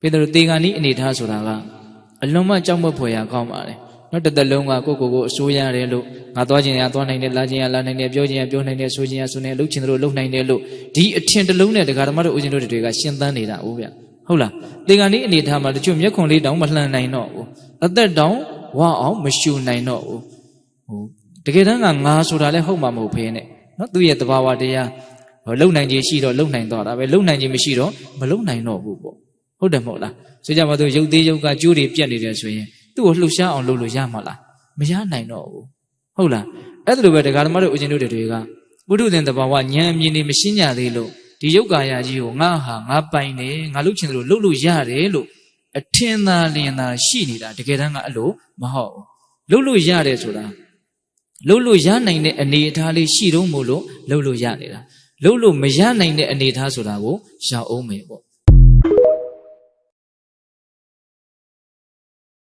ပေတရုတေဂန်ဤအနေထားဆိုတာကအလွန်မှကြောက်မက်ဖွယ်ရာကောင်းပါတယ်နော်တစ်သက်လုံးကကိုယ့်ကိုယ်ကိုအစိုးရတယ်လို့ငါသွားခြင်းရသွားနိုင်တယ်လာခြင်းရလာနိုင်တယ်ပြောခြင်းရပြောနိုင်တယ်ဆိုခြင်းရဆိုနေလှုပ်ခြင်းတို့လှုပ်နိုင်တယ်လို့ဒီအထင်တစ်လုံးနဲ့တရားဓမ္မတို့ဦးဇင်းတို့တွေကရှင်းသန်းနေတာဟုတ်ဗျဟုတ်လားတေဂန်ဤအနေထားမှာတချို့မျက်ခွန်လေးတောင်မလှန်နိုင်တော့ဘူးအသက်တောင်ဝအောင်မရှူနိုင်တော့ဘူးဟိုတကယ်တမ်းကငါဆိုတာလည်းဟုတ်မှာမဟုတ်ဖေးနဲ့နော်သူ့ရဲ့တဘာဝတရားဟိုလုံနိုင်ခြင်းရှိတော့လုံနိုင်တော့တာပဲလုံနိုင်ခြင်းမရှိတော့မလုံနိုင်တော့ဘူးပေါ့ ဟုတ်တယ်မဟုတ်လားဆိုကြပါစို့ရုပ်သေးရုပ်ကကျိုးတွေပြတ်နေတယ်ဆိုရင်သူ့ကိုလှုပ်ရှားအောင်လုပ်လို့ရမှာလားမရနိုင်တော့ဘူးဟုတ်လားအဲ့ဒါလိုပဲတရားဓမ္မတို့ဦးဇင်းတို့တွေကပုထုဇဉ်တဘာဝဉာဏ်အမြင်တွေမရှင်းကြသေးလို့ဒီရုပ်ကာယကြီးကိုငါဟာငါပိုင်တယ်ငါလှုပ်ချင်တယ်လို့လှုပ်လို့ရတယ်လို့အထင်သာလင်သာရှိနေတာတကယ်တမ်းကအဲ့လိုမဟုတ်ဘူးလှုပ်လို့ရတယ်ဆိုတာလှုပ်လို့ရနိုင်တဲ့အနေအထားလေးရှိတော့မို့လို့လှုပ်လို့ရနေတာလှုပ်လို့မရနိုင်တဲ့အနေအထားဆိုတာကိုရှောင်အောင်မယ်ပေါ့